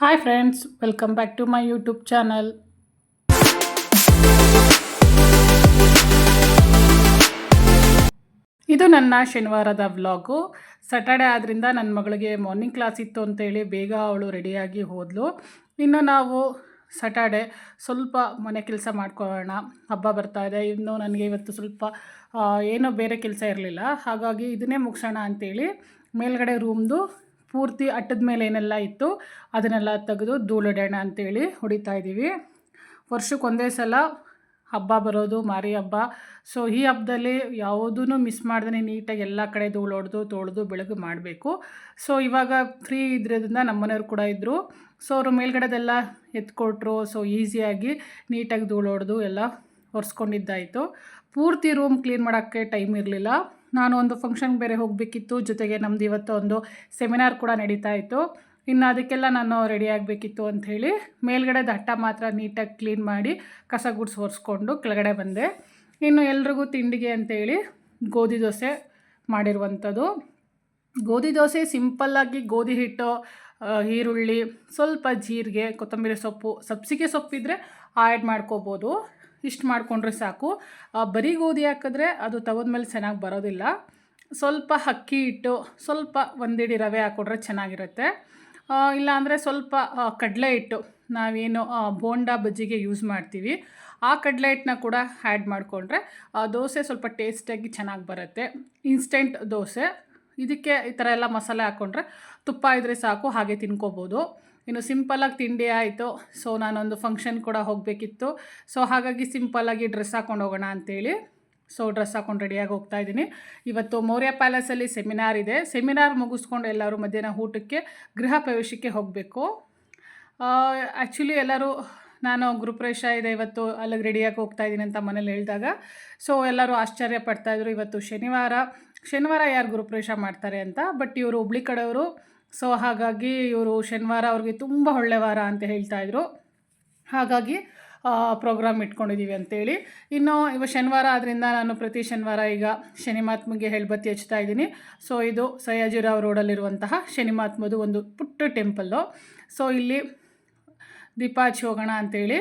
Hi friends welcome back to my YouTube channel ಇದು ನನ್ನ ಶನಿವಾರದ vlog Saturday ಆದ್ದರಿಂದ ನನ್ನ ಮಗಳಿಗೆ ಮಾರ್ನಿಂಗ್ ಕ್ಲಾಸ್ ಇತ್ತು ಅಂತೇಳಿ ಬೇಗ ಅವಳು ರೆಡಿಯಾಗಿ ಹೋದಳು ಇನ್ನು ನಾವು ಸ್ಯಾಟರ್ಡೆ ಸ್ವಲ್ಪ ಮನೆ ಕೆಲಸ ಮಾಡ್ಕೊಳ್ಳೋಣ. ಹಬ್ಬ ಬರ್ತಾ ಇದೆ. ಇನ್ನು ನನಗೆ ಇವತ್ತು ಸ್ವಲ್ಪ ಏನೋ ಬೇರೆ ಕೆಲಸ ಇರಲಿಲ್ಲ. ಹಾಗಾಗಿ ಇದನ್ನೇ ಮುಗಿಸೋಣ ಅಂತೇಳಿ ಮೇಲ್ಗಡೆ ರೂಮ್ದು ಪೂರ್ತಿ ಅಟ್ಟದ ಮೇಲೆ ಏನೆಲ್ಲ ಇತ್ತು, ಅದನ್ನೆಲ್ಲ ತೆಗೆದು ಧೂಳಿಡೋಣ ಅಂತೇಳಿ ಹೊಡಿತಾ ಇದ್ದೀವಿ. ವರ್ಷಕ್ಕೆ ಒಂದೇ ಸಲ ಹಬ್ಬ ಬರೋದು, ಮಾರಿ ಹಬ್ಬ. ಸೊ ಈ ಹಬ್ಬದಲ್ಲಿ ಯಾವುದೂ ಮಿಸ್ ಮಾಡ್ದೇ ನೀಟಾಗಿ ಎಲ್ಲ ಕಡೆ ಧೂಳು ಹೊಡೆದು, ತೊಳೆದು ಬೆಳಗ್ಗೆ ಮಾಡಬೇಕು. ಸೊ ಇವಾಗ ಫ್ರೀ ಇದ್ರಿಂದ ನಮ್ಮ ಮನೆಯವ್ರು ಕೂಡ ಇದ್ದರು ಸೊ ಅವರು ಮೇಲ್ಗಡೆದೆಲ್ಲ ಎತ್ಕೊಟ್ರು. ಸೊ ಈಸಿಯಾಗಿ ನೀಟಾಗಿ ಧೂಳು ಹೊಡೆದು ಎಲ್ಲ ಒರೆಸ್ಕೊಂಡಿದ್ದಾಯಿತು. ಪೂರ್ತಿ ರೂಮ್ ಕ್ಲೀನ್ ಮಾಡೋಕ್ಕೆ ಟೈಮ್ ಇರಲಿಲ್ಲ. ನಾನು ಒಂದು ಫಂಕ್ಷನ್ಗೆ ಬೇರೆ ಹೋಗಬೇಕಿತ್ತು, ಜೊತೆಗೆ ನಮ್ದು ಇವತ್ತು ಒಂದು ಸೆಮಿನಾರ್ ಕೂಡ ನಡೀತಾ ಇತ್ತು. ಇನ್ನು ಅದಕ್ಕೆಲ್ಲ ನಾನು ರೆಡಿ ಆಗಬೇಕಿತ್ತು ಅಂಥೇಳಿ ಮೇಲ್ಗಡೆ ದಟ್ಟ ಮಾತ್ರ ನೀಟಾಗಿ ಕ್ಲೀನ್ ಮಾಡಿ ಕಸ ಗುಡ್ಸಿ ಒರೆಸ್ಕೊಂಡು ಕೆಳಗಡೆ ಬಂದೆ. ಇನ್ನು ಎಲ್ರಿಗೂ ತಿಂಡಿಗೆ ಅಂತೇಳಿ ಗೋಧಿ ದೋಸೆ ಮಾಡಿರುವಂಥದ್ದು. ಗೋಧಿ ದೋಸೆ ಸಿಂಪಲ್ಲಾಗಿ ಗೋಧಿ ಹಿಟ್ಟು ಈರುಳ್ಳಿ, ಸ್ವಲ್ಪ ಜೀರಿಗೆ, ಕೊತ್ತಂಬರಿ ಸೊಪ್ಪು, ಸಬ್ಸಿಗೆ ಸೊಪ್ಪಿದ್ರೆ ಆ್ಯಡ್ ಮಾಡ್ಕೋಬೋದು. ಇಷ್ಟು ಮಾಡಿಕೊಂಡ್ರೆ ಸಾಕು. ಬರೀ ಗೋಧಿ ಹಾಕಿದ್ರೆ ಅದು ತೆಗೆದ್ಮೇಲೆ ಚೆನ್ನಾಗಿ ಬರೋದಿಲ್ಲ. ಸ್ವಲ್ಪ ಅಕ್ಕಿ ಹಿಟ್ಟು, ಸ್ವಲ್ಪ ಒಂದಿಡಿ ರವೆ ಹಾಕ್ಕೊಂಡ್ರೆ ಚೆನ್ನಾಗಿರುತ್ತೆ. ಇಲ್ಲಾಂದರೆ ಸ್ವಲ್ಪ ಕಡಲೆ ಹಿಟ್ಟು, ನಾವೇನು ಬೋಂಡಾ ಬೋಂಡ ಬಜ್ಜಿಗೆ ಯೂಸ್ ಮಾಡ್ತೀವಿ. ಆ ಕಡಲೆ ಹಿಟ್ಟನ್ನ ಕೂಡ ಆ್ಯಡ್ ಮಾಡಿಕೊಂಡ್ರೆ ದೋಸೆ ಸ್ವಲ್ಪ ಟೇಸ್ಟಾಗಿ ಚೆನ್ನಾಗಿ ಬರುತ್ತೆ. ಇನ್ಸ್ಟೆಂಟ್ ದೋಸೆ. ಇದಕ್ಕೆ ಈ ಥರ ಎಲ್ಲ ಮಸಾಲೆ ಹಾಕ್ಕೊಂಡ್ರೆ ತುಪ್ಪ ಇದ್ದರೆ ಸಾಕು, ಹಾಗೆ ತಿನ್ಕೋಬೋದು. ಇನ್ನು ಸಿಂಪಲ್ಲಾಗಿ ತಿಂಡಿ ಆಯಿತು. ಸೊ ನಾನೊಂದು ಫಂಕ್ಷನ್ ಕೂಡ ಹೋಗಬೇಕಿತ್ತು. ಸೊ ಹಾಗಾಗಿ ಸಿಂಪಲ್ಲಾಗಿ ಡ್ರೆಸ್ ಹಾಕ್ಕೊಂಡು ಹೋಗೋಣ ಅಂತೇಳಿ. ಸೊ ಡ್ರೆಸ್ ಹಾಕೊಂಡು ರೆಡಿಯಾಗಿ ಹೋಗ್ತಾ ಇದ್ದೀನಿ. ಇವತ್ತು ಮೌರ್ಯ ಪ್ಯಾಲೇಸಲ್ಲಿ ಸೆಮಿನಾರ್ ಇದೆ. ಸೆಮಿನಾರ್ ಮುಗಿಸ್ಕೊಂಡು ಎಲ್ಲರೂ ಮಧ್ಯಾಹ್ನ ಊಟಕ್ಕೆ, ಗೃಹ ಪ್ರವೇಶಕ್ಕೆ ಹೋಗಬೇಕು. ಆ್ಯಕ್ಚುಲಿ ಎಲ್ಲರೂ, ನಾನು ಗೃಹಪ್ರವೇಶ ಇದೆ ಇವತ್ತು, ಅಲ್ಲಿಗೆ ರೆಡಿಯಾಗಿ ಹೋಗ್ತಾ ಇದ್ದೀನಿ ಅಂತ ಮನೇಲಿ ಹೇಳಿದಾಗ. ಸೊ ಎಲ್ಲರೂ ಆಶ್ಚರ್ಯ ಪಡ್ತಾಯಿದ್ರು ಇವತ್ತು ಶನಿವಾರ. ಶನಿವಾರ ಯಾರು ಗೃಹಪ್ರವೇಶ ಮಾಡ್ತಾರೆ ಅಂತ? ಬಟ್ ಇವರು ಹುಬ್ಳಿ ಕಡೆಯವರು ಸೊ ಹಾಗಾಗಿ ಇವರು ಶನಿವಾರ ಅವ್ರಿಗೆ ತುಂಬ ಒಳ್ಳೆ ವಾರ ಅಂತ ಹೇಳ್ತಾ ಇದ್ರು. ಹಾಗಾಗಿ ಪ್ರೋಗ್ರಾಮ್ ಇಟ್ಕೊಂಡಿದ್ದೀವಿ ಅಂತೇಳಿ. ಇನ್ನು ಇವ ಶನಿವಾರ ಆದ್ದರಿಂದ ನಾನು ಪ್ರತಿ ಶನಿವಾರ ಈಗ ಶನಿಮಾತ್ಮಗೆ ಹೆಳ್ಬತ್ತಿ ಹಚ್ತಾ ಇದ್ದೀನಿ. ಸೊ ಇದು ಸಯ್ಯಾಜಿರಾವ್ ರೋಡಲ್ಲಿರುವಂತಹ ಶನಿಮಾತ್ಮದು ಒಂದು ಪುಟ್ಟ ಟೆಂಪಲ್ಲು ಸೊ ಇಲ್ಲಿ ದೀಪ ಹಚ್ಚಿ ಹೋಗೋಣ ಅಂತೇಳಿ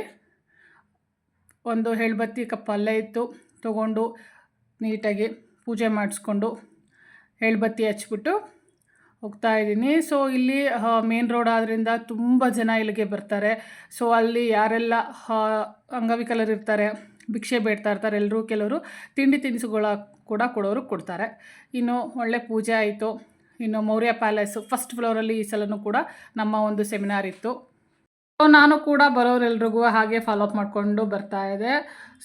ಒಂದು ಹೆಳ್ಬತ್ತಿ ಕಪ್ ಅಲ್ಲೇ ಇತ್ತು. ತೊಗೊಂಡು ನೀಟಾಗಿ ಪೂಜೆ ಮಾಡಿಸ್ಕೊಂಡು ಹೆಳ್ಬತ್ತಿ ಹಚ್ಬಿಟ್ಟು ಹೋಗ್ತಾ ಇದ್ದೀನಿ. ಸೊ ಇಲ್ಲಿ ಮೇನ್ ರೋಡ್ ಆದ್ದರಿಂದ ತುಂಬ ಜನ ಇಲ್ಲಿಗೆ ಬರ್ತಾರೆ. ಸೊ ಅಲ್ಲಿ ಯಾರೆಲ್ಲ ಅಂಗವಿಕಲರು ಇರ್ತಾರೆ, ಭಿಕ್ಷೆ ಬೇಡ್ತಾ ಇರ್ತಾರೆ ಎಲ್ಲರೂ ಕೆಲವರು ತಿಂಡಿ ತಿನಿಸುಗಳ ಕೂಡ ಕೊಡೋರು ಕೊಡ್ತಾರೆ. ಇನ್ನು ಒಳ್ಳೆ ಪೂಜೆ ಆಯಿತು. ಇನ್ನು ಮೌರ್ಯ ಪ್ಯಾಲೇಸು ಫಸ್ಟ್ ಫ್ಲೋರಲ್ಲಿ ಈ ಸಲನೂ ಕೂಡ ನಮ್ಮ ಒಂದು ಸೆಮಿನಾರ್ ಇತ್ತು. ಸೊ ನಾನು ಕೂಡ ಬರೋರೆಲ್ರಿಗೂ ಹಾಗೆ ಫಾಲೋಅಪ್ ಮಾಡಿಕೊಂಡು ಬರ್ತಾ ಇದೆ.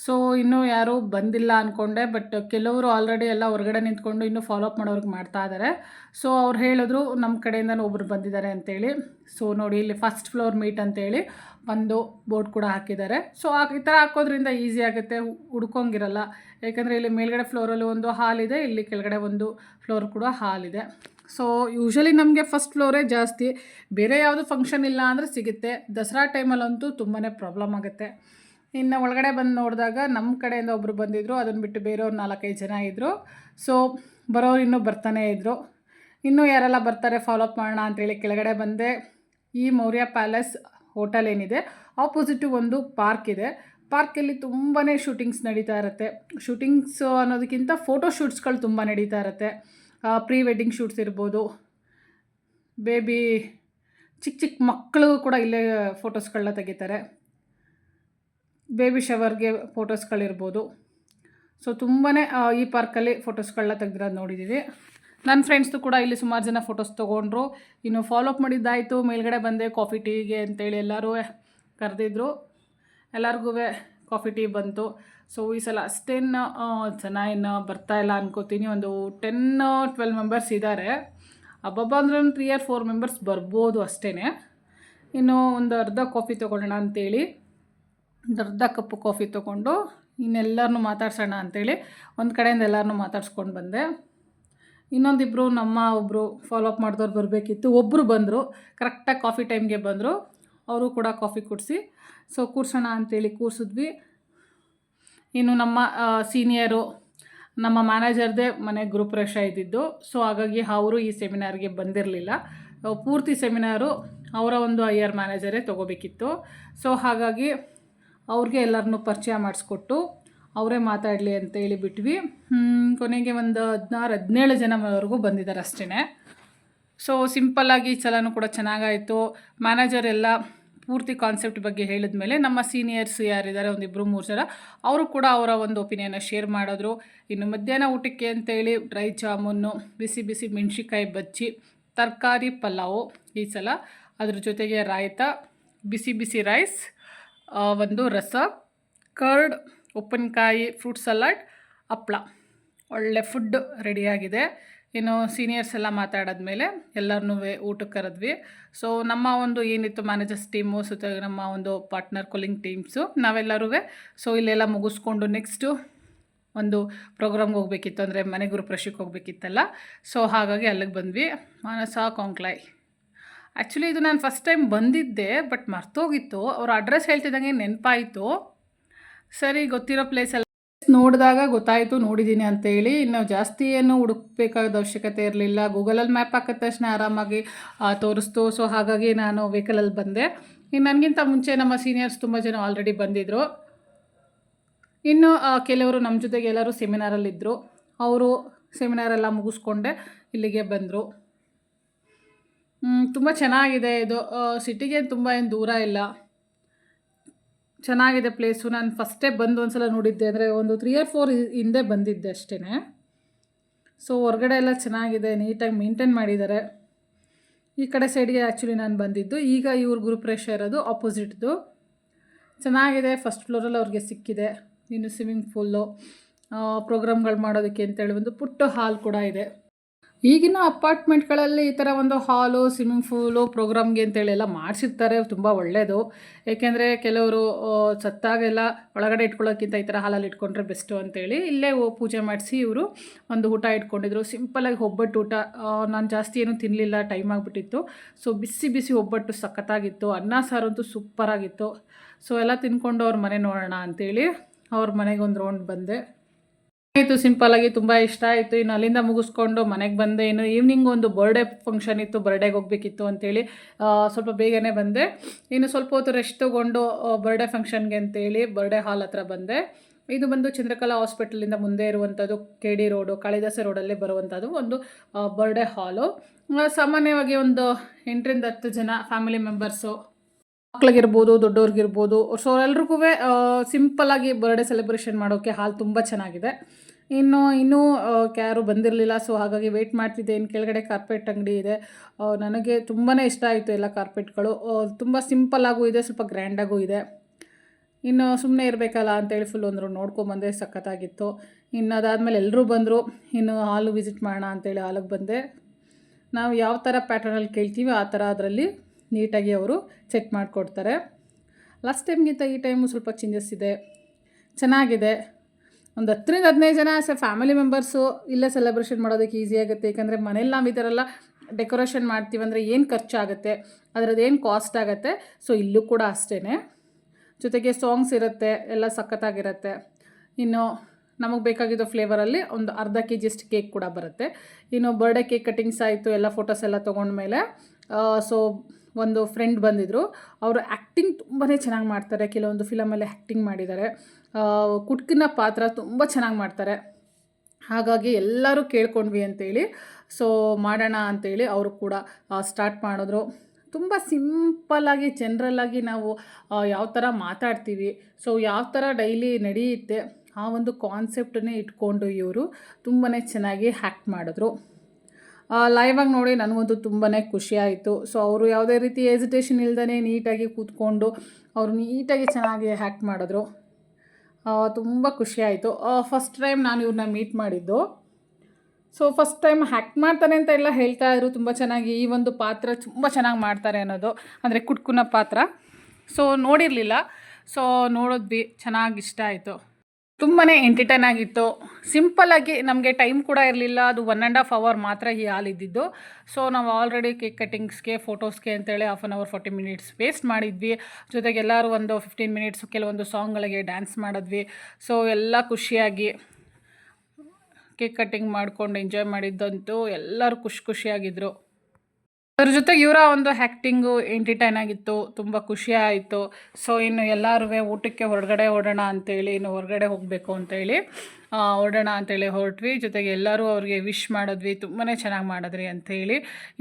ಸೊ ಇನ್ನೂ ಯಾರೂ ಬಂದಿಲ್ಲ ಅಂದ್ಕೊಂಡೆ ಬಟ್ ಕೆಲವರು ಆಲ್ರೆಡಿ ಎಲ್ಲ ಹೊರಗಡೆ ನಿಂತ್ಕೊಂಡು ಇನ್ನೂ ಫಾಲೋಅಪ್ ಮಾಡೋರ್ಗೆ ಮಾಡ್ತಾ ಇದ್ದಾರೆ ಸೊ ಅವ್ರು ಹೇಳಿದ್ರು ನಮ್ಮ ಕಡೆಯಿಂದನೂ ಒಬ್ಬರು ಬಂದಿದ್ದಾರೆ ಅಂತೇಳಿ. ಸೊ ನೋಡಿ ಇಲ್ಲಿ ಫಸ್ಟ್ ಫ್ಲೋರ್ ಮೀಟ್ ಅಂತೇಳಿ ಒಂದು ಬೋರ್ಡ್ ಕೂಡ ಹಾಕಿದ್ದಾರೆ ಸೊ ಆ ಈ ಥರ ಹಾಕೋದ್ರಿಂದ ಈಸಿ ಆಗುತ್ತೆ, ಹುಡ್ಕೊಂಗಿರಲ್ಲ. ಯಾಕಂದರೆ ಇಲ್ಲಿ ಮೇಲ್ಗಡೆ ಫ್ಲೋರಲ್ಲಿ ಒಂದು ಹಾಲ್ ಇದೆ, ಇಲ್ಲಿ ಕೆಳಗಡೆ ಒಂದು ಫ್ಲೋರ್ ಕೂಡ ಹಾಲ್ ಇದೆ. ಸೊ ಯೂಶ್ವಲಿ ನಮಗೆ ಫಸ್ಟ್ ಫ್ಲೋರೇ ಜಾಸ್ತಿ. ಬೇರೆ ಯಾವುದು ಫಂಕ್ಷನ್ ಇಲ್ಲ ಅಂದರೆ ಸಿಗುತ್ತೆ. ದಸರಾ ಟೈಮಲ್ಲಂತೂ ತುಂಬಾ ಪ್ರಾಬ್ಲಮ್ ಆಗುತ್ತೆ. ಇನ್ನು ಒಳಗಡೆ ಬಂದು ನೋಡಿದಾಗ ನಮ್ಮ ಕಡೆಯಿಂದ ಒಬ್ಬರು ಬಂದಿದ್ದರು ಅದನ್ನು ಬಿಟ್ಟು ಬೇರೆಯವ್ರು ನಾಲ್ಕೈದು ಜನ ಇದ್ದರು ಸೊ ಬರೋರು ಇನ್ನೂ ಬರ್ತಾನೇ ಇದ್ದರು ಇನ್ನೂ ಯಾರೆಲ್ಲ ಬರ್ತಾರೆ ಫಾಲೋಅಪ್ ಮಾಡೋಣ ಅಂತೇಳಿ ಕೆಳಗಡೆ ಬಂದೆ. ಈ ಮೌರ್ಯ ಪ್ಯಾಲೇಸ್ ಹೋಟೆಲ್ ಏನಿದೆ ಆಪೋಸಿಟು ಒಂದು ಪಾರ್ಕ್ ಇದೆ. ಪಾರ್ಕಲ್ಲಿ ತುಂಬಾ ಶೂಟಿಂಗ್ಸ್ ನಡೀತಾ ಇರುತ್ತೆ. ಶೂಟಿಂಗ್ಸ್ ಅನ್ನೋದಕ್ಕಿಂತ ಫೋಟೋ ಶೂಟ್ಸ್ಗಳು ತುಂಬ ನಡೀತಾ ಇರುತ್ತೆ. ಪ್ರೀ ವೆಡ್ಡಿಂಗ್ ಶೂಟ್ಸ್ ಇರ್ಬೋದು. ಬೇಬಿ ಚಿಕ್ಕ ಚಿಕ್ಕ ಮಕ್ಕಳು ಕೂಡ ಇಲ್ಲೇ ಫೋಟೋಸ್ಗಳನ್ನ ತೆಗಿತಾರೆ. ಬೇಬಿ ಶವರ್ಗೆ ಫೋಟೋಸ್ಗಳಿರ್ಬೋದು. ಸೊ ತುಂಬಾ ಈ ಪಾರ್ಕಲ್ಲಿ ಫೋಟೋಸ್ಗಳನ್ನ ತೆಗೆದಿರೋದು ನೋಡಿದ್ದೀವಿ ನನ್ನ ಫ್ರೆಂಡ್ಸ್ದು ಕೂಡ ಇಲ್ಲಿ ಸುಮಾರು ಜನ ಫೋಟೋಸ್ ತೊಗೊಂಡ್ರು. ಇನ್ನು ಫಾಲೋಅಪ್ ಮಾಡಿದ್ದಾಯಿತು. ಮೇಲ್ಗಡೆ ಬಂದೆ ಕಾಫಿ, ಟೀಗೆ ಅಂತೇಳಿ ಎಲ್ಲರೂ ಕರೆದಿದ್ರು. ಎಲ್ಲರಿಗೂ ಕಾಫಿ ಟೀ ಬಂತು. ಸೊ ಈ ಸಲ ಅಷ್ಟೇನು ಜನ ಏನು ಬರ್ತಾ ಇಲ್ಲ ಅನ್ಕೋತೀನಿ. ಒಂದು ಟೆನ್ ಟ್ವೆಲ್ ಮೆಂಬರ್ಸ್ ಇದ್ದಾರೆ ಹಬ್ಬಬ್ಬ ಅಂದ್ರೆ ಒಂದು ತ್ರೀ ಆರ್ ಫೋರ್ ಮೆಂಬರ್ಸ್ ಬರ್ಬೋದು ಅಷ್ಟೇ ಇನ್ನು ಒಂದು ಅರ್ಧ ಕಾಫಿ ತೊಗೊಳ್ಳೋಣ ಅಂತೇಳಿ, ಒಂದು ಅರ್ಧ ಕಪ್ಪು ಕಾಫಿ ತೊಗೊಂಡು ಇನ್ನೆಲ್ಲರನ್ನೂ ಮಾತಾಡ್ಸೋಣ ಅಂತೇಳಿ ಒಂದು ಕಡೆಯಿಂದ ಎಲ್ಲರನ್ನೂ ಮಾತಾಡ್ಸ್ಕೊಂಡು ಬಂದೆ. ಇನ್ನೊಂದಿಬ್ಬರು ನಮ್ಮ ಒಬ್ಬರು ಫಾಲೋಅಪ್ ಮಾಡಿದವ್ರು ಬರಬೇಕಿತ್ತು. ಒಬ್ಬರು ಬಂದರು ಕರೆಕ್ಟಾಗಿ ಕಾಫಿ ಟೈಮ್ಗೆ ಬಂದರು. ಅವರು ಕೂಡ ಕಾಫಿ ಕುಡಿಸಿ. ಸೊ ಕೂರ್ಸೋಣ ಅಂತೇಳಿ ಕೂರಿಸಿದ್ವಿ. ಇನ್ನು ನಮ್ಮ ಸೀನಿಯರು ನಮ್ಮ ಮ್ಯಾನೇಜರ್ದೇ ಮನೆ ಗ್ರೂಪ್ ರಶ ಇದ್ದಿದ್ದು. ಸೊ ಹಾಗಾಗಿ ಅವರು ಈ ಸೆಮಿನಾರ್ಗೆ ಬಂದಿರಲಿಲ್ಲ. ಪೂರ್ತಿ ಸೆಮಿನಾರು ಅವರ ಒಂದು ಐ ಆರ್ ಮ್ಯಾನೇಜರೇ ತೊಗೋಬೇಕಿತ್ತು. ಸೊ ಹಾಗಾಗಿ ಅವ್ರಿಗೆ ಎಲ್ಲರನ್ನೂ ಪರಿಚಯ ಮಾಡಿಸ್ಕೊಟ್ಟು ಅವರೇ ಮಾತಾಡಲಿ ಅಂತ ಹೇಳಿ ಬಿಟ್ವಿ ಕೊನೆಗೆ ಒಂದು ಹದಿನಾರು, ಹದಿನೇಳು ಜನವರೆಗೂ ಬಂದಿದ್ದಾರೆ ಅಷ್ಟೇ ಸೊ ಸಿಂಪಲ್ಲಾಗಿ ಚಲನೂ ಕೂಡ ಚೆನ್ನಾಗಾಯಿತು. ಮ್ಯಾನೇಜರ್ ಎಲ್ಲ ಪೂರ್ತಿ ಕಾನ್ಸೆಪ್ಟ್ ಬಗ್ಗೆ ಹೇಳಿದ ಮೇಲೆ ನಮ್ಮ ಸೀನಿಯರ್ಸ್ ಯಾರಿದ್ದಾರೆ ಒಂದಿಬ್ಬರು ಮೂರು ಜನ, ಅವರು ಕೂಡ ಅವರ ಒಂದು ಒಪಿನಿಯನ್ನ ಶೇರ್ ಮಾಡಿದ್ರು. ಇನ್ನು ಮಧ್ಯಾಹ್ನ ಊಟಕ್ಕೆ ಅಂತೇಳಿ ಡ್ರೈ ಜಾಮೂನು, ಬಿಸಿ ಬಿಸಿ ಮೆಣಸಿಕಾಯಿ ಬಜ್ಜಿ, ತರಕಾರಿ ಪಲಾವು ಈ ಸಲ. ಅದ್ರ ಜೊತೆಗೆ ರಾಯ್ತ, ಬಿಸಿ ಬಿಸಿ ರೈಸ್ ಒಂದು ರಸ ಕರ್ಡ್ ಉಪ್ಪಿನಕಾಯಿ ಫ್ರೂಟ್ ಸಲಾಡ್ ಹಪ್ಳ. ಒಳ್ಳೆ ಫುಡ್ ರೆಡಿಯಾಗಿದೆ ಇನ್ನು ಸೀನಿಯರ್ಸ್ ಎಲ್ಲ ಮಾತಾಡಾದ್ಮೇಲೆ ಎಲ್ಲರನ್ನೂ ಊಟಕ್ಕೆ ಕರೆದ್ವಿ. ಸೊ ನಮ್ಮ ಒಂದು ಏನಿತ್ತು ಮ್ಯಾನೇಜರ್ಸ್ ಟೀಮು ಸುತ್ತ ನಮ್ಮ ಒಂದು ಪಾರ್ಟ್ನರ್ ಕೊಲಿಂಗ್ ಟೀಮ್ಸು ನಾವೆಲ್ಲರೂ ಸೊ ಇಲ್ಲೆಲ್ಲ ಮುಗಿಸ್ಕೊಂಡು ನೆಕ್ಸ್ಟು ಒಂದು ಪ್ರೋಗ್ರಾಮ್ಗೆ ಹೋಗ್ಬೇಕಿತ್ತು. ಅಂದರೆ ಮನೆ ಗುರುಪ್ರಶಕ್ಕೆ ಹೋಗ್ಬೇಕಿತ್ತಲ್ಲ. ಸೊ ಹಾಗಾಗಿ ಅಲ್ಲಿಗೆ ಬಂದ್ವಿ. ಮಾನಸ ಕಾಂಕ್ಲಾಯ್ ಆ್ಯಕ್ಚುಲಿ ಇದು ನಾನು ಫಸ್ಟ್ ಟೈಮ್ ಬಂದಿದ್ದೆ ಬಟ್ ಮರ್ತೋಗಿತ್ತು. ಅವ್ರ ಅಡ್ರೆಸ್ ಹೇಳ್ತಿದ್ದಂಗೆ ನೆನಪಾಯಿತು. ಸರಿ, ಗೊತ್ತಿರೋ ಪ್ಲೇಸಲ್ಲಿ ನೋಡಿದಾಗ ಗೊತ್ತಾಯಿತು ನೋಡಿದ್ದೀನಿ ಅಂತೇಳಿ. ಇನ್ನು ಜಾಸ್ತಿ ಏನು ಹುಡುಕ್ಬೇಕಾದ ಅವಶ್ಯಕತೆ ಇರಲಿಲ್ಲ. ಗೂಗಲಲ್ಲಿ ಮ್ಯಾಪ್ ಹಾಕಿದ ತಕ್ಷಣ ಆರಾಮಾಗಿ ತೋರಿಸ್ತು. ಸೊ ಹಾಗಾಗಿ ನಾನು ವೆಹಿಕಲಲ್ಲಿ ಬಂದೆ. ಇನ್ನು ನನಗಿಂತ ಮುಂಚೆ ನಮ್ಮ ಸೀನಿಯರ್ಸ್ ತುಂಬ ಜನ ಆಲ್ರೆಡಿ ಬಂದಿದ್ದರು ಇನ್ನು ಕೆಲವರು ನಮ್ಮ ಜೊತೆಗೆ ಎಲ್ಲರೂ ಸೆಮಿನಾರಲ್ಲಿದ್ದರು ಅವರು ಸೆಮಿನಾರೆಲ್ಲ ಮುಗಿಸ್ಕೊಂಡೆ, ಇಲ್ಲಿಗೆ ಬಂದರು. ತುಂಬ ಚೆನ್ನಾಗಿದೆ. ಇದು ಸಿಟಿಗೆ ತುಂಬ ಏನು ದೂರ ಇಲ್ಲ. ಚೆನ್ನಾಗಿದೆ ಪ್ಲೇಸು ನಾನು ಫಸ್ಟೇ ಬಂದು ಒಂದು ಸಲ ನೋಡಿದ್ದೆ ಅಂದರೆ ಒಂದು ತ್ರೀ ಆರ್ ಫೋರ್ ಹಿಂದೆ ಬಂದಿದ್ದೆ ಅಷ್ಟೇ ಸೊ ಹೊರಗಡೆ ಎಲ್ಲ ಚೆನ್ನಾಗಿದೆ ನೀಟಾಗಿ ಮೇಂಟೈನ್ ಮಾಡಿದ್ದಾರೆ. ಈ ಕಡೆ ಸೈಡ್ಗೆ ಆ್ಯಕ್ಚುಲಿ ನಾನು ಬಂದಿದ್ದು. ಈಗ ಇವ್ರ ಗುರುಪ್ರೇಶ ಇರೋದು ಆಪೋಸಿಟ್ದು ಚೆನ್ನಾಗಿದೆ ಫಸ್ಟ್ ಫ್ಲೋರಲ್ಲಿ ಅವ್ರಿಗೆ ಸಿಕ್ಕಿದೆ. ಇನ್ನು ಸ್ವಿಮ್ಮಿಂಗ್ ಪೂಲು ಪ್ರೋಗ್ರಾಮ್ಗಳು ಮಾಡೋದಕ್ಕೆ ಅಂತೇಳಿ ಒಂದು ಪುಟ್ಟ ಹಾಲ್ ಕೂಡ ಇದೆ. ಈಗಿನ ಅಪಾರ್ಟ್ಮೆಂಟ್ಗಳಲ್ಲಿ ಈ ಥರ ಒಂದು ಹಾಲು, ಸ್ವಿಮ್ಮಿಂಗ್ ಫೂಲು ಪ್ರೋಗ್ರಾಮ್ಗೆ ಅಂತೇಳಿ ಎಲ್ಲ ಮಾಡಿಸಿರ್ತಾರೆ. ತುಂಬ ಒಳ್ಳೆಯದು ಏಕೆಂದರೆ ಕೆಲವರು ಸತ್ತಾಗೆಲ್ಲ ಒಳಗಡೆ ಇಟ್ಕೊಳ್ಳೋಕ್ಕಿಂತ ಈ ಥರ ಹಾಲಲ್ಲಿ ಇಟ್ಕೊಂಡ್ರೆ ಬೆಸ್ಟು ಅಂತೇಳಿ ಇಲ್ಲೇ ಪೂಜೆ ಮಾಡಿಸಿ ಇವರು ಒಂದು ಊಟ ಇಟ್ಕೊಂಡಿದ್ರು. ಸಿಂಪಲಾಗಿ ಒಬ್ಬಟ್ಟು ಊಟ. ನಾನು ಜಾಸ್ತಿ ಏನೂ ತಿನ್ನಲಿಲ್ಲ ಟೈಮ್ ಆಗಿಬಿಟ್ಟಿತ್ತು. ಸೊ, ಬಿಸಿ ಬಿಸಿ ಒಬ್ಬಟ್ಟು ಸಖತ್ತಾಗಿತ್ತು. ಅನ್ನ ಸಾರಂತೂ ಸೂಪರಾಗಿತ್ತು. ಸೊ, ಎಲ್ಲ ತಿನ್ಕೊಂಡು ಅವ್ರ ಮನೆ ನೋಡೋಣ ಅಂತೇಳಿ ಅವ್ರ ಮನೆಗೆ ಒಂದು ರೌಂಡ್ ಬಂದೆ. ಆಯಿತು ಸಿಂಪಲ್ಲಾಗಿ ತುಂಬ ಇಷ್ಟ ಆಯಿತು. ಇನ್ನು ಅಲ್ಲಿಂದ ಮುಗಿಸ್ಕೊಂಡು ಮನೆಗೆ ಬಂದೆ. ಇನ್ನು ಈವ್ನಿಂಗ್ ಒಂದು ಬರ್ಡೇ ಫಂಕ್ಷನ್ ಇತ್ತು ಬರ್ಡೇಗೆ ಹೋಗ್ಬೇಕಿತ್ತು ಅಂತೇಳಿ. ಸ್ವಲ್ಪ ಬೇಗನೆ ಬಂದೆ. ಇನ್ನು ಸ್ವಲ್ಪ ಹೊತ್ತು ರೆಸ್ಟ್ ತೊಗೊಂಡು ಬರ್ಡೇ ಫಂಕ್ಷನ್ಗೆ ಅಂತೇಳಿ ಬರ್ಡೇ ಹಾಲ್ ಹತ್ರ ಬಂದೆ. ಇದು ಬಂದು ಚಂದ್ರಕಲಾ ಹಾಸ್ಪಿಟಲಿಂದ ಮುಂದೆ ಇರುವಂಥದ್ದು ಕೆ ಡಿ ರೋಡು ಕಾಳಿದಾಸ ರೋಡಲ್ಲಿ ಬರುವಂಥದ್ದು ಒಂದು ಬರ್ಡೇ ಹಾಲು ಸಾಮಾನ್ಯವಾಗಿ ಒಂದು ಎಂಟರಿಂದ ಹತ್ತು ಜನ ಫ್ಯಾಮಿಲಿ ಮೆಂಬರ್ಸು ಮಕ್ಳಿಗಿರ್ಬೋದು, ದೊಡ್ಡವ್ರಿಗಿರ್ಬೋದು. ಸೊ ಎಲ್ರಿಗೂ ಸಿಂಪಲ್ಲಾಗಿ ಬರ್ಡೇ ಸೆಲೆಬ್ರೇಷನ್ ಮಾಡೋಕ್ಕೆ ಹಾಲ್ ತುಂಬ ಚೆನ್ನಾಗಿದೆ. ಇನ್ನು, ಇನ್ನೂ ಯಾರು ಬಂದಿರಲಿಲ್ಲ. ಸೊ ಹಾಗಾಗಿ ವೆಯ್ಟ್ ಮಾಡ್ತಿದ್ದೆ. ಇನ್ನು ಕೆಳಗಡೆ ಕಾರ್ಪೆಟ್ ಅಂಗಡಿ ಇದೆ. ನನಗೆ ತುಂಬಾ ಇಷ್ಟ ಆಯಿತು ಎಲ್ಲ ಕಾರ್ಪೆಟ್ಗಳು ತುಂಬ ಸಿಂಪಲ್ಲಾಗೂ ಇದೆ, ಸ್ವಲ್ಪ ಗ್ರ್ಯಾಂಡಾಗೂ ಇದೆ. ಇನ್ನು ಸುಮ್ಮನೆ ಇರಬೇಕಲ್ಲ ಅಂತೇಳಿ ಫುಲ್ ಒಂದು ನೋಡ್ಕೊಂಬಂದೆ ಸಖತ್ತಾಗಿತ್ತು. ಇನ್ನು ಅದಾದಮೇಲೆ ಎಲ್ಲರೂ ಬಂದರು. ಇನ್ನು ಹಾಲು ವಿಸಿಟ್ ಮಾಡೋಣ ಅಂತೇಳಿ ಹಾಲಿಗೆ ಬಂದೆ. ನಾವು ಯಾವ ಥರ ಪ್ಯಾಟರ್ನಲ್ಲಿ ಕೇಳ್ತೀವಿ, ಆ ಥರ ಅದರಲ್ಲಿ ನೀಟಾಗಿ ಅವರು ಚೆಕ್ ಮಾಡಿಕೊಡ್ತಾರೆ. ಲಾಸ್ಟ್ ಟೈಮ್ಗಿಂತ ಈ ಟೈಮು ಸ್ವಲ್ಪ ಚೇಂಜಸ್ ಇದೆ. ಚೆನ್ನಾಗಿದೆ. ಒಂದು ಹತ್ತರಿಂದ ಹದಿನೈದು ಜನ ಎ ಫ್ಯಾಮಿಲಿ ಮೆಂಬರ್ಸು ಇಲ್ಲೇ ಸೆಲೆಬ್ರೇಷನ್ ಮಾಡೋದಕ್ಕೆ ಈಸಿ ಆಗುತ್ತೆ. ಏಕೆಂದರೆ ಮನೇಲಿ ನಾವು ಈ ಥರ ಎಲ್ಲ ಡೆಕೋರೇಷನ್ ಮಾಡ್ತೀವಿ ಅಂದರೆ ಏನು ಖರ್ಚಾಗುತ್ತೆ ಅದರದ್ದು ಏನು ಕಾಸ್ಟ್ ಆಗುತ್ತೆ ಸೊ ಇಲ್ಲೂ ಕೂಡ ಅಷ್ಟೇ ಜೊತೆಗೆ ಸಾಂಗ್ಸ್ ಇರುತ್ತೆ, ಎಲ್ಲ ಸಖತ್ತಾಗಿರುತ್ತೆ. ಇನ್ನು ನಮಗೆ ಬೇಕಾಗಿದ್ದ ಫ್ಲೇವರಲ್ಲಿ ಒಂದು ಅರ್ಧ ಕೆ ಜಿಯಷ್ಟು ಕೇಕ್ ಕೂಡ ಬರುತ್ತೆ. ಇನ್ನು ಬರ್ಡೇ ಕೇಕ್ ಕಟಿಂಗ್ಸ್ ಆಯಿತು, ಎಲ್ಲ ಫೋಟೋಸ್ ಎಲ್ಲ ತೊಗೊಂಡ್ಮೇಲೆ ಸೊ ಒಂದು ಫ್ರೆಂಡ್ ಬಂದಿದ್ದರು ಅವರು ಆ್ಯಕ್ಟಿಂಗ್ ತುಂಬಾ ಚೆನ್ನಾಗಿ ಮಾಡ್ತಾರೆ. ಕೆಲವೊಂದು ಫಿಲಮಲ್ಲಿ ಆ್ಯಕ್ಟಿಂಗ್ ಮಾಡಿದ್ದಾರೆ. ಕುಟ್ಕಿನ ಪಾತ್ರ ತುಂಬ ಚೆನ್ನಾಗಿ ಮಾಡ್ತಾರೆ. ಹಾಗಾಗಿ ಎಲ್ಲರೂ ಕೇಳ್ಕೊಂಡ್ವಿ ಅಂತೇಳಿ. ಸೊ ಮಾಡೋಣ ಅಂತೇಳಿ ಅವರು ಕೂಡ ಸ್ಟಾರ್ಟ್ ಮಾಡಿದ್ರು. ತುಂಬ ಸಿಂಪಲ್ಲಾಗಿ ಜನರಲ್ಲಾಗಿ ನಾವು ಯಾವ ಥರ ಮಾತಾಡ್ತೀವಿ. ಸೊ ಯಾವ ಥರ ಡೈಲಿ ನಡೆಯುತ್ತೆ, ಆ ಒಂದು ಕಾನ್ಸೆಪ್ಟನ್ನೇ ಇಟ್ಕೊಂಡು ಇವರು ತುಂಬಾ ಚೆನ್ನಾಗಿ ಹ್ಯಾಕ್ಟ್ ಮಾಡಿದ್ರು. ಲೈವಾಗಿ ನೋಡಿ ನನಗಂತೂ ತುಂಬಾ ಖುಷಿ ಆಯಿತು. ಸೊ ಅವರು ಯಾವುದೇ ರೀತಿ ಎಜಿಟೇಷನ್ ಇಲ್ದೇ ನೀಟಾಗಿ ಕೂತ್ಕೊಂಡು ಅವರು ನೀಟಾಗಿ ಚೆನ್ನಾಗಿ ಹ್ಯಾಕ್ಟ್ ಮಾಡಿದ್ರು. ತುಂಬ ಖುಷಿ ಆಯಿತು. ಫಸ್ಟ್ ಟೈಮ್ ನಾನು ಇವ್ರನ್ನ ಮೀಟ್ ಮಾಡಿದ್ದು. ಸೊ ಫಸ್ಟ್ ಟೈಮ್ ಹ್ಯಾಕ್ ಮಾಡ್ತಾರೆ ಅಂತ ಎಲ್ಲ ಹೇಳ್ತಾ ಇದ್ರು. ತುಂಬ ಚೆನ್ನಾಗಿ ಈ ಒಂದು ಪಾತ್ರ ತುಂಬ ಚೆನ್ನಾಗಿ ಮಾಡ್ತಾರೆ ಅನ್ನೋದು. ಅಂದರೆ ಕುಟ್ಕುನ ಪಾತ್ರ. ಸೊ ನೋಡಿರಲಿಲ್ಲ. ಸೊ ನೋಡಿದ್ವಿ ಚೆನ್ನಾಗಿ ಇಷ್ಟ ಆಯಿತು. ತುಂಬಾ ಎಂಟರ್ಟೈನ್ ಆಗಿತ್ತು. ಸಿಂಪಲ್ಲಾಗಿ ನಮಗೆ ಟೈಮ್ ಕೂಡ ಇರಲಿಲ್ಲ. ಅದು ಒನ್ ಆ್ಯಂಡ್ ಹಾಫ್ ಅವರ್ ಮಾತ್ರ ಈ ಹಾಲ್ ಇದ್ದಿದ್ದು. ಸೊ ನಾವು ಆಲ್ರೆಡಿ ಕೇಕ್ ಕಟ್ಟಿಂಗ್ಸ್ಗೆ ಫೋಟೋಸ್ಗೆ ಅಂತೇಳಿ half an hour forty minutes waste ಮಾಡಿದ್ವಿ. ಜೊತೆಗೆ ಎಲ್ಲರೂ ಒಂದು ಫಿಫ್ಟೀನ್ ಮಿನಿಟ್ಸ್ ಕೆಲವೊಂದು ಸಾಂಗ್ಗಳಿಗೆ ಡ್ಯಾನ್ಸ್ ಮಾಡಿದ್ವಿ. ಸೊ ಎಲ್ಲ ಖುಷಿಯಾಗಿ ಕೇಕ್ ಕಟ್ಟಿಂಗ್ ಮಾಡಿಕೊಂಡು ಎಂಜಾಯ್ ಮಾಡಿದ್ದಂತೂ ಎಲ್ಲರೂ ಖುಷಿ ಖುಷಿಯಾಗಿದ್ದರು ಅದ್ರ ಜೊತೆಗೆ ಇವರ ಒಂದು ಆ್ಯಕ್ಟಿಂಗು ಎಂಟರ್ಟೈನ್ ಆಗಿತ್ತು, ತುಂಬ ಖುಷಿ ಆಯಿತು. ಸೊ ಇನ್ನು ಎಲ್ಲರೂ ಊಟಕ್ಕೆ ಹೊರಗಡೆ ಹೊಡೋಣ ಅಂತೇಳಿ, ಇನ್ನು ಹೊರಗಡೆ ಹೋಗಬೇಕು ಅಂತೇಳಿ ಹೊಡೋಣ ಅಂತೇಳಿ ಹೊರಟ್ವಿ. ಜೊತೆಗೆ ಎಲ್ಲರೂ ಅವ್ರಿಗೆ ವಿಶ್ ಮಾಡಿದ್ವಿ ತುಂಬಾ ಚೆನ್ನಾಗಿ ಮಾಡಿದ್ರಿ ಅಂಥೇಳಿ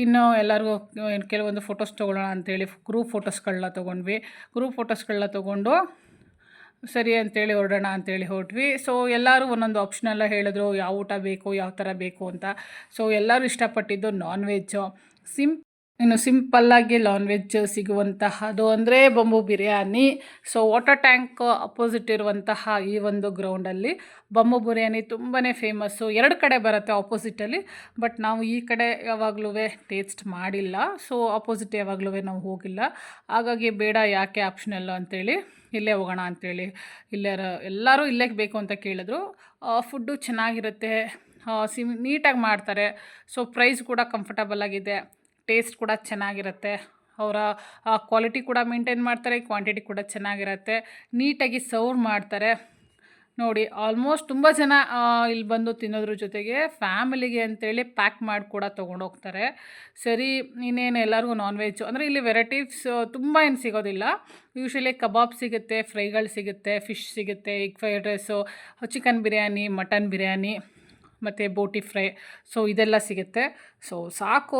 ಇನ್ನು ಎಲ್ಲರಿಗೂ ಕೆಲವೊಂದು ಫೋಟೋಸ್ ತೊಗೊಳ್ಳೋಣ ಅಂತೇಳಿ ಗ್ರೂಪ್ ಫೋಟೋಸ್ಗಳನ್ನ ತೊಗೊಂಡ್ವಿ. ಗ್ರೂಪ್ ಫೋಟೋಸ್ಗಳನ್ನ ತೊಗೊಂಡು ಸರಿ ಅಂತೇಳಿ ಹೊರಡೋಣ ಅಂತೇಳಿ ಹೊರಟ್ವಿ. ಸೊ ಎಲ್ಲರೂ ಒಂದೊಂದು ಆಪ್ಷನ್ ಎಲ್ಲ ಹೇಳಿದ್ರು, ಯಾವ ಊಟ ಬೇಕು, ಯಾವ ಥರ ಬೇಕು ಅಂತ. ಸೊ ಎಲ್ಲರೂ ಇಷ್ಟಪಟ್ಟಿದ್ದು ನಾನ್ ವೆಜ್ಜು ಸಿಂಪ್ ಇನ್ನು ಸಿಂಪಲ್ಲಾಗಿ ನಾನ್ ವೆಜ್ ಸಿಗುವಂತಹದ್ದು ಅಂದರೆ ಬೊಂಬು biryani. So water tank opposite ಇರುವಂತಹ ಈ ಒಂದು ಗ್ರೌಂಡಲ್ಲಿ ಬೊಂಬು ಬಿರಿಯಾನಿ ತುಂಬಾ ಫೇಮಸ್ಸು ಎರಡು ಕಡೆ ಬರುತ್ತೆ ಆಪೋಸಿಟಲ್ಲಿ ಬಟ್ ನಾವು ಈ ಕಡೆ ಯಾವಾಗಲೂ ಟೇಸ್ಟ್ ಮಾಡಿಲ್ಲ. ಸೊ ಅಪೋಸಿಟ್ ಯಾವಾಗಲೂ ನಾವು ಹೋಗಿಲ್ಲ. ಹಾಗಾಗಿ ಬೇಡ ಯಾಕೆ ಆಪ್ಷನಲ್ಲು ಅಂತೇಳಿ ಇಲ್ಲೇ ಹೋಗೋಣ ಅಂತೇಳಿ ಇಲ್ಲೇ ಎಲ್ಲರೂ ಇಲ್ಲೇ ಬೇಕು ಅಂತ ಕೇಳಿದ್ರು. ಫುಡ್ಡು ಚೆನ್ನಾಗಿರುತ್ತೆ. ಸಿಮ್ ನೀಟಾಗಿ ಮಾಡ್ತಾರೆ. ಸೊ ಪ್ರೈಸ್ ಕೂಡ ಕಂಫರ್ಟಬಲ್ ಆಗಿದೆ. ಟೇಸ್ಟ್ ಕೂಡ ಚೆನ್ನಾಗಿರುತ್ತೆ. ಅವರ ಕ್ವಾಲಿಟಿ ಕೂಡ ಮೇಂಟೈನ್ ಮಾಡ್ತಾರೆ, ಕ್ವಾಂಟಿಟಿ ಕೂಡ ಚೆನ್ನಾಗಿರುತ್ತೆ. ನೀಟಾಗಿ ಸರ್ವ್ ಮಾಡ್ತಾರೆ. ನೋಡಿ, ಆಲ್ಮೋಸ್ಟ್ ತುಂಬ ಜನ ಇಲ್ಲಿ ಬಂದು ತಿನ್ನೋದ್ರ ಜೊತೆಗೆ ಫ್ಯಾಮಿಲಿಗೆ ಅಂತೇಳಿ ಪ್ಯಾಕ್ ಮಾಡಿ ಕೂಡ ತೊಗೊಂಡೋಗ್ತಾರೆ ಸರಿ, ಇನ್ನೇನು ಎಲ್ಲರಿಗೂ ನಾನ್ ವೆಜ್ಜು ಅಂದರೆ ಇಲ್ಲಿ ವೆರೈಟೀಸ್ ತುಂಬ ಏನು ಸಿಗೋದಿಲ್ಲ. ಯೂಶ್ವಲಿ ಕಬಾಬ್ ಸಿಗುತ್ತೆ, ಫ್ರೈಗಳು ಸಿಗುತ್ತೆ, ಫಿಶ್ ಸಿಗುತ್ತೆ, egg fried rice, chicken biryani, mutton biryani. ಮತ್ತು ಬೋಟಿ ಫ್ರೈ ಸೊ ಇದೆಲ್ಲ ಸಿಗುತ್ತೆ. ಸೊ ಸಾಕು,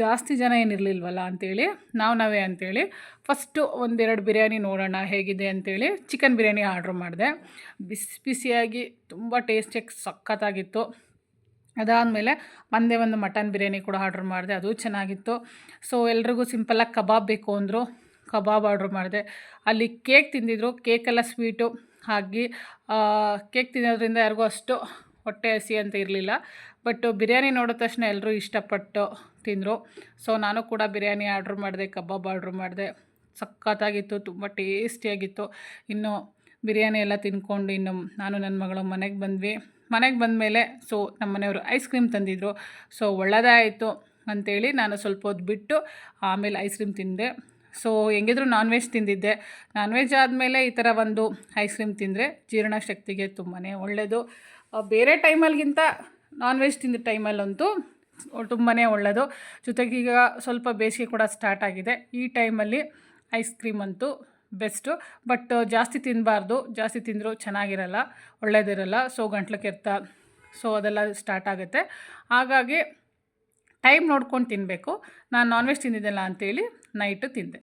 ಜಾಸ್ತಿ ಜನ ಏನಿರಲಿಲ್ವಲ್ಲ ಅಂಥೇಳಿ ನಾವು ನಾವೇ ಅಂಥೇಳಿ ಫಸ್ಟು ಒಂದೆರಡು ಬಿರಿಯಾನಿ ನೋಡೋಣ ಹೇಗಿದೆ ಅಂಥೇಳಿ ಚಿಕನ್ ಬಿರಿಯಾನಿ ಆರ್ಡ್ರ್ ಮಾಡಿದೆ. ಬಿಸಿ ಬಿಸಿಯಾಗಿ ತುಂಬ ಟೇಸ್ಟಿಯಾಗಿ ಸಖತ್ತಾಗಿತ್ತು. ಅದಾದಮೇಲೆ ಒಂದೇ ಒಂದು ಮಟನ್ ಬಿರಿಯಾನಿ ಕೂಡ ಆರ್ಡ್ರ್ ಮಾಡಿದೆ, ಅದು ಚೆನ್ನಾಗಿತ್ತು. ಸೊ ಎಲ್ರಿಗೂ ಸಿಂಪಲ್ಲಾಗಿ ಕಬಾಬ್ ಬೇಕು ಅಂದರು, ಕಬಾಬ್ ಆರ್ಡ್ರ್ ಮಾಡಿದೆ. ಅಲ್ಲಿ ಕೇಕ್ ತಿಂದಿದ್ರು ಕೇಕೆಲ್ಲ ಸ್ವೀಟು ಹಾಗೆ ಕೇಕ್ ತಿನ್ನೋದ್ರಿಂದ ಯಾರಿಗೂ ಅಷ್ಟು ಹೊಟ್ಟೆ ಹಸಿ ಅಂತ ಇರಲಿಲ್ಲ. ಬಟ್ ಬಿರಿಯಾನಿ ನೋಡಿದ ತಕ್ಷಣ ಎಲ್ಲರೂ ಇಷ್ಟಪಟ್ಟು ತಿಂದರು. ಸೊ ನಾನು ಕೂಡ ಬಿರಿಯಾನಿ ಆರ್ಡ್ರ್ ಮಾಡಿದೆ, ಕಬಾಬ್ ಆರ್ಡ್ರ್ ಮಾಡಿದೆ. ಸಖತ್ತಾಗಿತ್ತು, ತುಂಬ ಟೇಸ್ಟಿಯಾಗಿತ್ತು. ಇನ್ನು ಬಿರಿಯಾನಿ ಎಲ್ಲ ತಿನ್ಕೊಂಡು ಇನ್ನು ನಾನು ನನ್ನ ಮಗಳು ಮನೆಗೆ ಬಂದ್ವಿ. ಮನೆಗೆ ಬಂದಮೇಲೆ ಸೊ ನಮ್ಮ ಮನೆಯವರು ಐಸ್ ಕ್ರೀಮ್ ತಂದಿದ್ದರು ಸೊ ಒಳ್ಳೆಯದೇ ಆಯಿತು ಅಂಥೇಳಿ ನಾನು ಸ್ವಲ್ಪ ಹೊತ್ತು ಬಿಟ್ಟು ಆಮೇಲೆ ಐಸ್ ಕ್ರೀಮ್ ತಿಂದೆ. ಸೊ ಹೆಂಗಿದ್ರು ನಾನ್ ವೆಜ್ ತಿಂದಿದ್ದೆ. ನಾನ್ ವೆಜ್ ಆದಮೇಲೆ ಈ ಥರ ಒಂದು ಐಸ್ ಕ್ರೀಮ್ ತಿಂದರೆ ಜೀರ್ಣಶಕ್ತಿಗೆ ತುಂಬಾ ಒಳ್ಳೆಯದು ಬೇರೆ ಟೈಮಲ್ಲಿಗಿಂತ ನಾನ್ ವೆಜ್ ತಿಂದ ಟೈಮಲ್ಲಂತೂ ತುಂಬಾ ಒಳ್ಳೆಯದು ಜೊತೆಗೆ ಈಗ ಸ್ವಲ್ಪ ಬೇಸಿಗೆ ಕೂಡ ಸ್ಟಾರ್ಟ್ ಆಗಿದೆ. ಈ ಟೈಮಲ್ಲಿ ಐಸ್ ಕ್ರೀಮ್ ಅಂತೂ ಬೆಸ್ಟು ಬಟ್ ಜಾಸ್ತಿ ತಿನ್ನಬಾರ್ದು ಜಾಸ್ತಿ ತಿಂದರೂ ಚೆನ್ನಾಗಿರಲ್ಲ. ಒಳ್ಳೇದಿರಲ್ಲ. ಸೊ ಗಂಟ್ಲು ಕೆರೆತ ಸೊ ಅದೆಲ್ಲ ಸ್ಟಾರ್ಟ್ ಆಗುತ್ತೆ. ಹಾಗಾಗಿ ಟೈಮ್ ನೋಡ್ಕೊಂಡು ತಿನ್ನಬೇಕು ನಾನು ನಾನ್ ವೆಜ್ ತಿಂದಿದ್ದೆಲ್ಲ ಅಂತೇಳಿ ನೈಟು ತಿಂದೆ.